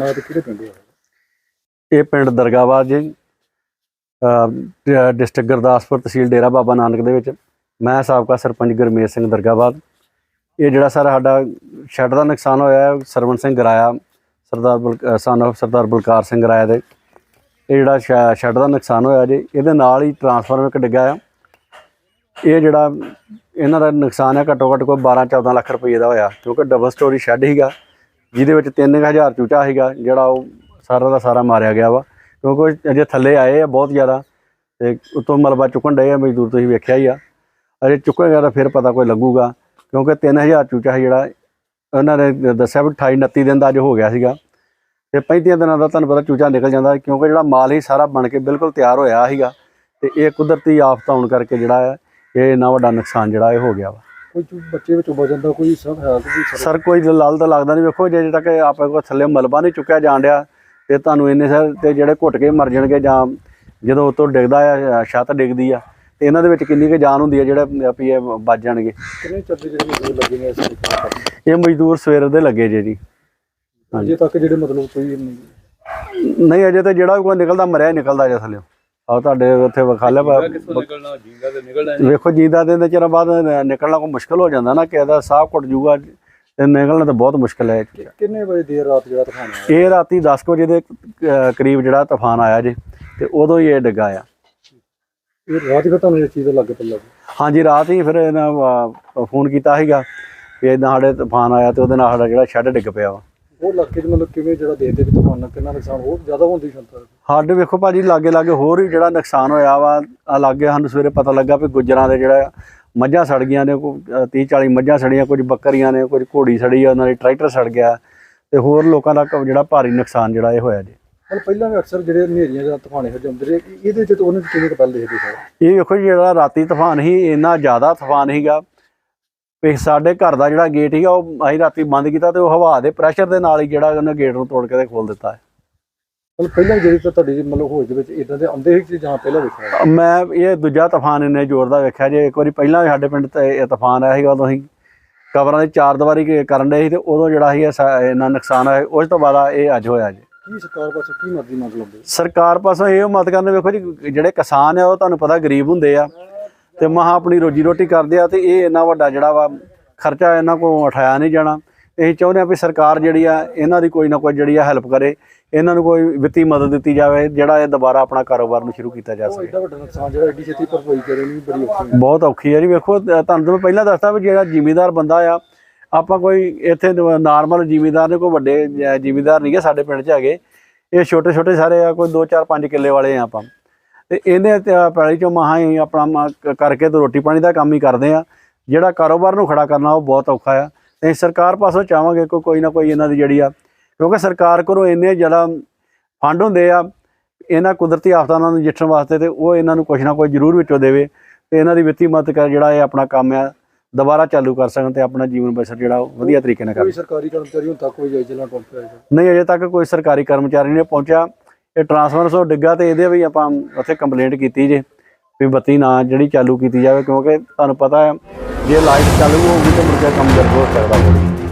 ਨਾ ਤੇ ਕਿਹੜੇ ਪਿੰਡ ਹੈ ਇਹ ਪਿੰਡ ਦਰਗਾਬਾਦ ਜੀ ਡਿਸਟ੍ਰਿਕਟ ਗੁਰਦਾਸਪੁਰ ਤਹਿਸੀਲ ਡੇਰਾ ਬਾਬਾ ਨਾਨਕ ਦੇ ਵਿੱਚ। ਮੈਂ ਸਾਬਕਾ ਸਰਪੰਚ ਗੁਰਮੇਜ ਸਿੰਘ ਦਰਗਾਬਾਦ ਇਹ ਜਿਹੜਾ ਸਰ ਸਾਡਾ ਸ਼ੈੱਡ ਦਾ ਨੁਕਸਾਨ ਹੋਇਆ ਹੈ, ਸਰਵਣ ਸਿੰਘ ਗਰਾਇਆ ਸਰਦਾਰ ਬਲ ਸਨ of ਸਰਦਾਰ ਬਲਕਾਰ ਸਿੰਘ ਗਰਾਇਆ ਦੇ। ਇਹ ਜਿਹੜਾ ਸ਼ੈ- ਸ਼ੈੱਡ ਦਾ ਨੁਕਸਾਨ ਹੋਇਆ ਜੀ, ਇਹਦੇ ਨਾਲ ਹੀ ਟਰਾਂਸਫਾਰਮਰ ਇੱਕ ਡਿੱਗਾ ਆ। ਇਹ ਜਿਹੜਾ ਇਹਨਾਂ ਦਾ ਨੁਕਸਾਨ ਹੈ, ਘੱਟੋ ਘੱਟ ਕੋਈ 12 14 ਲੱਖ ਰੁਪਏ ਦਾ ਹੋਇਆ, ਕਿਉਂਕਿ ਡਬਲ ਸਟੋਰੀ ਸ਼ੈੱਡ ਸੀਗਾ। ਜਿਹਦੇ ਵਿੱਚ 3000 ਚੂਚਾ ਸੀਗਾ, ਜਿਹੜਾ ਉਹ ਸਾਰਾ ਦਾ ਸਾਰਾ ਮਾਰਿਆ ਗਿਆ ਵਾ। ਕਿਉਂਕਿ ਅਜੇ ਥੱਲੇ ਆਏ ਆ ਬਹੁਤ ਜ਼ਿਆਦਾ ਤੇ ਉਤੋਂ ਮਲਬਾ ਚੁੱਕਣ ਡਏ ਆ, ਮਜ਼ਦੂਰ ਤੁਸੀਂ ਵੇਖਿਆ ਹੀ ਆ। ਅਜੇ ਚੁੱਕੇਗਾ ਤਾਂ ਫਿਰ ਪਤਾ ਕੋਈ ਲੱਗੂਗਾ, ਕਿਉਂਕਿ 3000 ਚੂਚਾ ਸੀ ਜਿਹੜਾ, ਉਹਨਾਂ ਨੇ ਦੱਸਿਆ ਵੀ 28 29 ਦਿਨ ਦਾ ਅੱਜ ਹੋ ਗਿਆ ਸੀਗਾ। ਤੇ 35 ਦਿਨਾਂ ਦਾ ਤੁਹਾਨੂੰ ਪਤਾ ਚੂਚਾ ਨਿਕਲ ਜਾਂਦਾ, ਕਿਉਂਕਿ ਜਿਹੜਾ ਮਾਲ ਹੀ ਸਾਰਾ ਬਣ ਕੇ ਬਿਲਕੁਲ ਤਿਆਰ ਹੋਇਆ ਸੀਗਾ। ਤੇ ਇਹ ਕੁਦਰਤੀ ਆਫਤ ਆਉਣ ਕਰਕੇ ਜਿਹੜਾ ਹੈ ਇਹ ਇੰਨਾ ਵੱਡਾ ਨੁਕਸਾਨ ਜਿਹੜਾ ਇਹ ਹੋ ਗਿਆ ਵਾ। ਕੋਈ ਚੂ- ਬੱਚੇ ਵਿੱਚ ਵਜਨ ਦਾ ਕੋਈ ਸਭ ਹੈ ਕੋਈ ਸਰ। ਕੋਈ ਲਾਲ ਤਾਂ ਲੱਗਦਾ ਨਹੀਂ। ਵੇਖੋ ਜੇ ਤੱਕ ਆਪਾਂ ਕੋਲ ਥੱਲੇ ਮਲਬਾ ਨਹੀਂ ਚੁੱਕਿਆ ਜਾਣ ਡਿਆ ਤੇ ਤੁਹਾਨੂੰ ਇੰਨੇ ਸਰ ਤੇ ਜਿਹੜੇ ਘੁੱਟ ਕੇ ਮਰ ਜਾਣਗੇ ਜਾਂ ਜਦੋਂ ਉਤੋਂ ਡਿੱਗਦਾ ਆ ਛੱਤ ਡਿੱਗਦੀ ਆ ਤੇ ਇਹਨਾਂ ਦੇ ਵਿੱਚ ਕਿੰਨੀ ਕੁ ਜਾਨ ਹੁੰਦੀ ਆ ਜਿਹੜਾ ਵੀ ਇਹ ਵੱਜ ਜਾਣਗੇ? ਕਿੰਨੇ ਚੱਦੇ ਜਿਹੜੇ ਮਜ਼ਦੂਰ ਲੱਗੇ ਨੇ ਇਸ ਕੰਮ ਕਰਨ ਇਹ ਮਜ਼ਦੂਰ ਸਵੇਰ ਦੇ ਲੱਗੇ ਜੇ ਜੀ। ਹਾਂਜੀ। ਅਜੇ ਤੱਕ ਜਿਹੜੇ ਮਤਲਬ ਕੋਈ ਨਹੀਂ। ਨਹੀਂ ਅਜੇ ਤਾਂ ਜਿਹੜਾ ਵੀ ਕੋਈ ਨਿਕਲਦਾ ਮਰਿਆ ਹੀ ਨਿਕਲਦਾ ਜੇ ਥੱਲੇ। ਆ ਤੁਹਾਡੇ ਉੱਥੇ ਵਿਖਾ ਲਿਆ ਬ- ਨਿਕਲਣਾ ਜੀਂਗਾ ਤੇ ਨਿਕਲਣਾ ਵੇਖੋ ਜੀਂਦਾ ਦੇ ਦੇ ਚਿਰ ਬਾਅਦ ਨਿਕਲਣਾ ਕੋਈ ਮੁਸ਼ਕਲ ਹੋ ਜਾਂਦਾ ਨਾ ਕਿਸੇ ਦਾ ਸਾਹ ਘੁੱਟ ਜੂਗਾ ਤੇ ਨਿਕਲਣਾ ਤਾਂ ਬਹੁਤ ਮੁਸ਼ਕਲ ਹੈ। ਕਿੰਨੇ ਵਜੇ ਦੇਰ ਰਾਤ ਜਿਹੜਾ ਤੂਫਾਨ ਆਇਆ? ਇਹ ਰਾਤੀ 10 ਕੁ ਵਜੇ ਦੇ ਅਹ, ਕਰੀਬ ਜਿਹੜਾ ਤੂਫਾਨ ਆਇਆ ਜੇ ਤੇ ਉਦੋਂ ਹੀ ਇਹ ਡਿੱਗਾ ਆ ਇਹ ਰਾਤ ਹੀ ਫਿਰ ਤੁਹਾਨੂੰ ਇਸ ਚੀਜ਼ ਦਾ ਲੱਗ ਪੱਲਾ ਹਾਂਜੀ ਰਾਤ ਹੀ ਫਿਰ ਇਹਨਾਂ ਅਹ, ਫੋਨ ਕੀਤਾ ਸੀਗਾ ਵੀ ਇਦਾਂ ਸਾਡੇ ਤੂਫਾਨ ਆਇਆ ਤੇ ਉਹਦੇ ਨਾਲ ਸਾਡਾ ਜਿਹੜਾ ਸ਼ੈੱਡ ਡਿੱਗ ਪਿਆ ਵਾ। ਉਹ ਇਲਾਕੇ 'ਚ ਮਤਲਬ ਕਿਵੇਂ ਜਿਹੜਾ ਦੇਖਦੇ ਕਿ ਤੂਫਾਨ ਨਾਲ ਕਿੰਨਾ ਨੁਕਸਾਨ ਹੋਰ ਜ਼ਿਆਦਾ ਹੋਣ ਦੀ ਸ਼ੰਕਾ ਸਾਡੇ ਵੇਖੋ ਭਾਜੀ ਲਾਗੇ ਲਾਗੇ ਹੋਰ ਵੀ ਜਿਹੜਾ ਨੁਕਸਾਨ ਹੋਇਆ ਵਾ ਆ ਲਾਗੇ ਸਾਨੂੰ ਸਵੇਰੇ ਪਤਾ ਲੱਗਾ ਵੀ ਗੁੱਜਰਾਂ ਦੇ ਜਿਹੜਾ ਮੱਝਾਂ ਸੜ ਗਈਆਂ ਨੇ ਕੋਈ 30 40 ਮੱਝਾਂ ਸੜੀਆਂ ਕੁਝ ਬੱਕਰੀਆਂ ਨੇ ਕੁਝ ਘੋੜੀ ਸੜੀ ਆ ਉਹਨਾਂ ਦੀ ਟਰੈਕਟਰ ਸੜ ਗਿਆ ਤੇ ਹੋਰ ਲੋਕਾਂ ਦਾ ਜਿਹੜਾ ਭਾਰੀ ਨੁਕਸਾਨ ਜਿਹੜਾ ਇਹ ਹੋਇਆ ਜੀ। ਪਹਿਲਾਂ ਵੀ ਅਕਸਰ ਜਿਹੜੇ ਹਨੇਰੀਆਂ ਜਾਂ ਤੂਫਾਨੇ ਹੋ ਜਾਂਦੇ ਰਹੇ ਇਹਦੇ 'ਚ ਤਾਂ ਉਹਨੇ ਕਿਵੇਂ ਕੁ ਪਹਿਲ ਦੇਖਦੇ ਸਰ ਇਹ ਵੇਖੋ ਜੀ ਜਿਹੜਾ ਰਾਤੀ ਤੂਫਾਨ ਸੀ ਇੰਨਾ ਜ਼ਿਆਦਾ ਤੂਫਾਨ ਸੀਗਾ ਵੀ ਸਾਡੇ ਘਰ ਦਾ ਜਿਹੜਾ ਗੇਟ ਸੀਗਾ ਉਹ ਅਸੀਂ ਰਾਤੀ ਬੰਦ ਕੀਤਾ ਤੇ ਉਹ ਹਵਾ ਦੇ ਪ੍ਰੈਸ਼ਰ ਦੇ ਨਾਲ ਹੀ ਜਿਹੜਾ ਉਹਨੇ ਗੇਟ ਨੂੰ ਤੋੜ ਕੇ ਤੇ ਖੋਲ ਦਿੱਤਾ ਹੈ। ਮਤਲਬ ਪਹਿਲਾਂ ਜਿਹੜੀ ਤਾਂ ਤੁਹਾਡੀ ਮਤਲਬ ਹੋਜ ਦੇ ਵਿੱਚ ਇਦਾਂ ਦੇ ਆਉਂਦੇ ਸੀ ਜਾਂ ਪਹਿਲਾਂ ਵੇਖਿਆ ਮੈਂ ਇਹ ਦੂਜਾ ਤੂਫਾਨ ਇੰਨੇ ਜ਼ੋਰ ਦਾ ਵੇਖਿਆ ਜੇ ਇੱਕ ਵਾਰੀ ਪਹਿਲਾਂ ਵੀ ਸਾਡੇ ਪਿੰਡ ਤੇ ਇਹ ਤੂਫਾਨ ਆਇਆ ਸੀਗਾ ਉਦੋਂ ਅਸੀਂ ਕਬਰਾਂ ਦੀ ਚਾਰ ਦੀਵਾਰੀ ਕ- ਕਰਨ ਦੇ ਸੀ ਤੇ ਉਦੋਂ ਜਿਹੜਾ ਸੀ ਇੰਨਾ ਨੁਕਸਾਨ ਹੋਇਆ ਉਸ ਤੋਂ ਬਾਅਦ ਇਹ ਅੱਜ ਹੋਇਆ ਜੀ। ਕੀ ਸਰਕਾਰ ਪਾਸੋਂ ਕੀ ਮਰਜ਼ੀ ਮੰਗ ਲੰਦੇ ਸਰਕਾਰ ਪਾਸੋਂ ਇਹ ਮਤ ਕਰਨ ਵੇਖੋ ਜੀ ਜਿਹੜੇ ਕਿਸਾਨ ਆ ਉਹ ਤੁਹਾਨੂੰ ਪਤਾ ਗਰੀਬ ਹੁੰਦੇ ਆ। ਤੇ ਮਹਾ ਆਪਣੀ ਰੋਜੀ ਰੋਟੀ ਕਰਦੇ ਆ ਤੇ ਇਹ ਇੰਨਾ ਵੱਡਾ ਜਿਹੜਾ ਵਾ ਖਰਚਾ ਇਹਨਾਂ ਕੋਲ ਉਠਾਇਆ ਨਹੀਂ ਜਾਣਾ। ਅਸੀਂ ਚਾਹੁੰਦੇ ਆ ਵੀ ਸਰਕਾਰ ਜਿਹੜੀ ਆ ਇਹਨਾਂ ਦੀ ਕੋਈ ਨਾ ਕੋਈ ਜਿਹੜੀ ਆ ਹੈਲਪ ਕਰੇ। ਇਹਨਾਂ ਨੂੰ ਕੋਈ ਵਿੱਤੀ ਮਦਦ ਦਿੱਤੀ ਜਾਵੇ ਜਿਹੜਾ ਇਹ ਦੁਬਾਰਾ ਆਪਣਾ ਕਾਰੋਬਾਰ ਨੂੰ ਸ਼ੁਰੂ ਕੀਤਾ ਜਾ ਸਕੇ। ਐਡਾ ਵੱਡਾ ਨੁਕਸਾਨ ਜਿਹੜਾ ਐਡੀ ਛੇਤੀ ਭਰਪਾਈ ਕਰਨੀ ਵੀ ਬੜੀ ਔਖੀ ਹੈ ਬਹੁਤ ਔਖੀ ਹੈ ਜੀ। ਵੇਖੋ ਤੁਹਾਨੂੰ ਤਾਂ ਮੈਂ ਪਹਿਲਾਂ ਦੱਸਦਾ ਵੀ ਜਿਹੜਾ ਜ਼ਿਮੀਂਦਾਰ ਬੰਦਾ ਆ ਆਪਾਂ ਕੋਈ ਇੱਥੇ ਨਾਰਮਲ ਜ਼ਿਮੀਂਦਾਰ ਨੇ ਕੋਈ ਵੱਡੇ ਜ਼ਿਮੀਂਦਾਰ ਨਹੀਂ ਗੇ ਸਾਡੇ ਪਿੰਡ 'ਚ ਹੈਗੇ। ਇਹ ਛੋਟੇ ਛੋਟੇ ਸਾਰੇ ਆ ਕੋਈ 2 4 5 ਕਿੱਲੇ ਵਾਲੇ ਆ ਆਪਾਂ। ਤੇ ਇਹਨੇ ਪੈਲੀ ਚੋਂ ਮਹਾ ਹੀ ਆਪਣਾ ਕਰਕੇ ਤੇ ਰੋਟੀ ਪਾਣੀ ਦਾ ਕੰਮ ਹੀ ਕਰਦੇ ਆ। ਜਿਹੜਾ ਕਾਰੋਬਾਰ ਨੂੰ ਖੜਾ ਕਰਨਾ ਉਹ ਬਹੁਤ ਔਖਾ ਆ। ਤੇ ਸਰਕਾਰ ਪਾਸੋਂ ਚਾਹਾਂਗੇ ਕੋਈ ਕੋਈ ਨਾ ਕੋਈ ਇਹਨਾਂ ਦੀ ਜਿਹੜੀ ਆ ਕਿਉਂਕਿ ਸਰਕਾਰ ਕੋਲੋਂ ਇੰਨੇ ਜ਼ਿਆਦਾ ਫੰਡ ਹੁੰਦੇ ਆ ਇਹਨਾਂ ਕੁਦਰਤੀ ਆਫਤਾਂ ਨੂੰ ਨਜਿੱਠਣ ਵਾਸਤੇ ਤੇ ਉਹ ਇਹਨਾਂ ਨੂੰ ਕੁਝ ਨਾ ਕੁਝ ਜ਼ਰੂਰ ਵਿੱਚੋਂ ਦੇਵੇ ਤੇ ਇਹਨਾਂ ਦੀ ਵਿੱਤੀ ਮਦਦ ਕਰ ਜਿਹੜਾ ਇਹ ਆਪਣਾ ਕੰਮ ਆ ਦੁਬਾਰਾ ਚਾਲੂ ਕਰ ਸਕਣ ਤੇ ਆਪਣਾ ਜੀਵਨ ਬਸਰ ਜਿਹੜਾ ਵਧੀਆ ਤਰੀਕੇ ਨਾਲ ਕਰ ਕੋਈ ਸਰਕਾਰੀ ਕਰਮਚਾਰੀ ਹੁਣ ਤੱਕ ਕੋਈ ਜਾਇਜ਼ਾ ਨਾ ਪਹੁੰਚਿਆ ਨਹੀਂ ਅਜੇ ਤੱਕ ਕੋਈ ਸਰਕਾਰੀ ਕਰਮਚਾਰੀ ਨਹੀਂ ਪਹੁੰਚਿਆ। ਇਹ ਟਰਾਂਸਫਰ ਸੋ ਡਿੱਗਾ ਤੇ ਇਹਦੇ ਵੀ ਆਪਾਂ ਉੱਥੇ ਕੰਪਲੇਂਟ ਕੀਤੀ ਜੇ ਵੀ ਬੱਤੀ ਨਾ ਜਿਹੜੀ ਚਾਲੂ ਕੀਤੀ ਜਾਵੇ ਕਿਉਂਕਿ ਤੁਹਾਨੂੰ ਪਤਾ ਹੈ, ਜੇ ਲਾਈਟ ਚਾਲੂ ਹੋਊਗੀ ਤਾਂ ਮੁੜ ਕੰਮ ਜਰਬ ਹੋ ਸਕਦਾ ਹੋਵੇ